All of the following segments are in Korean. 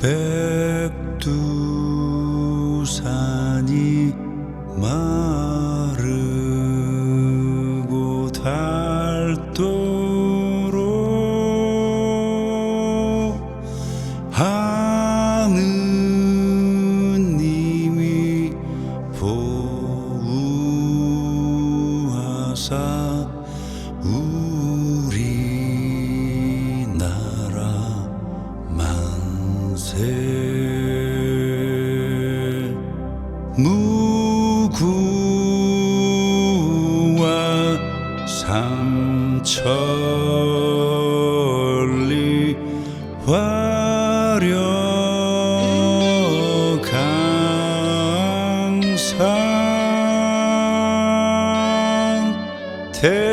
백두산이 마르고 닳도록 하느님이 보호하사 만세 무구와 삼천리 화려강산 대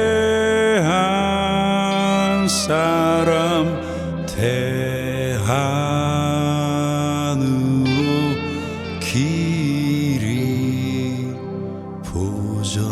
길이 보전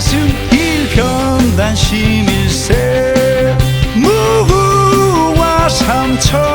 가슴 일편 단심일세. 무구와 삼천